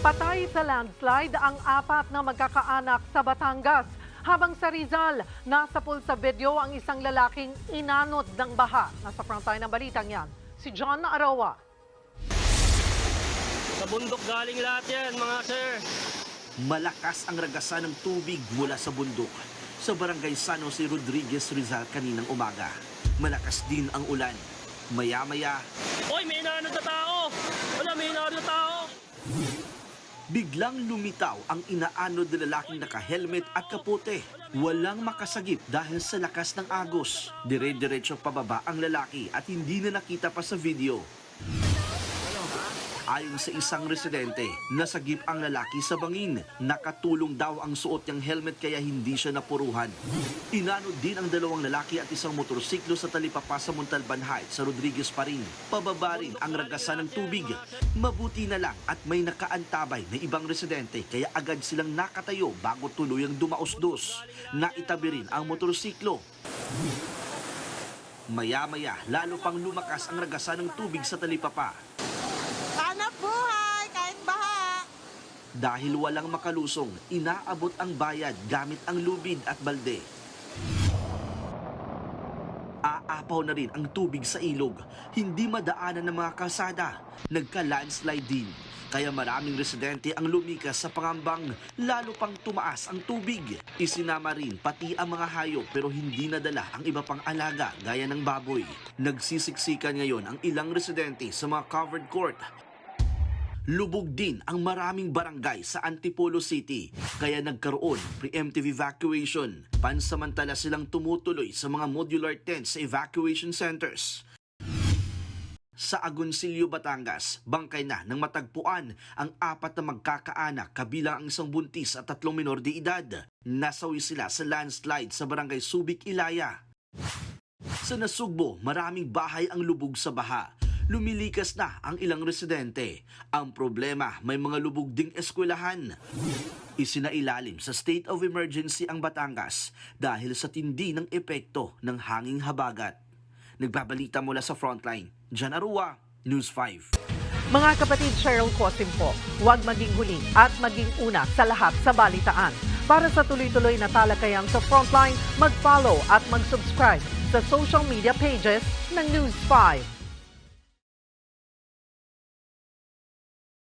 Patay sa landslide ang apat na magkakaanak sa Batangas. Habang sa Rizal, nasa pool sa video ang isang lalaking inanod ng baha. Nasa frontline ng balitang yan, si John Arawa. Sa bundok galing lahat yan, mga sir. Malakas ang ragasan ng tubig mula sa bundok sa barangay San Jose Rodriguez Rizal kaninang umaga. Malakas din ang ulan. Maya-maya, Hoy, may inaanod na tao! Wala, may inaanod na tao! Biglang lumitaw ang inaanod na lalaking naka-helmet at kapote. Walang makasagip dahil sa lakas ng agos. Dire-diretso pababa ang lalaki at hindi na nakita pa sa video. Ayon sa isang residente, nasagip ang lalaki sa bangin. Nakatulong daw ang suot niyang helmet kaya hindi siya napuruhan. Inanod din ang dalawang lalaki at isang motorsiklo sa talipapa sa Montalban Heights sa Rodriguez pa rin. Pababa rin ang ragasan ng tubig. Mabuti na lang at may nakaantabay na ibang residente kaya agad silang nakatayo bago tuluyang dumausdos. Naitabi rin ang motorsiklo. Maya-maya, lalo pang lumakas ang ragasan ng tubig sa talipapa. Dahil walang makalusong, inaabot ang bayad gamit ang lubid at balde. Aapaw na rin ang tubig sa ilog. Hindi madaanan ng mga kalsada. Nagka-landslide din. Kaya maraming residente ang lumikas sa pangambang lalo pang tumaas ang tubig. Isinama rin pati ang mga hayop pero hindi nadala ang iba pang alaga gaya ng baboy. Nagsisiksikan ngayon ang ilang residente sa mga covered court Lubog din ang maraming barangay sa Antipolo City kaya nagkaroon preemptive evacuation. Pansamantala silang tumutuloy sa mga modular tents sa evacuation centers. Sa Agoncillo, Batangas, bangkay na ng matagpuan ang apat na magkakaanak kabilang ang isang buntis at tatlong minor de edad. Nasawi sila sa landslide sa barangay Subic, Ilaya. Sa Nasugbo, maraming bahay ang lubog sa baha. Lumilikas na ang ilang residente. Ang problema, may mga lubog ding eskwelahan. Isinailalim sa state of emergency ang Batangas dahil sa tindi ng epekto ng hanging habagat. Nagbabalita mula sa frontline, Jan Arua, News 5. Mga kapatid Cheryl Cosim po, huwag maging huli at maging una sa lahat sa balitaan. Para sa tuloy-tuloy na talakayan sa Frontline, mag-follow at mag-subscribe sa social media pages ng News 5.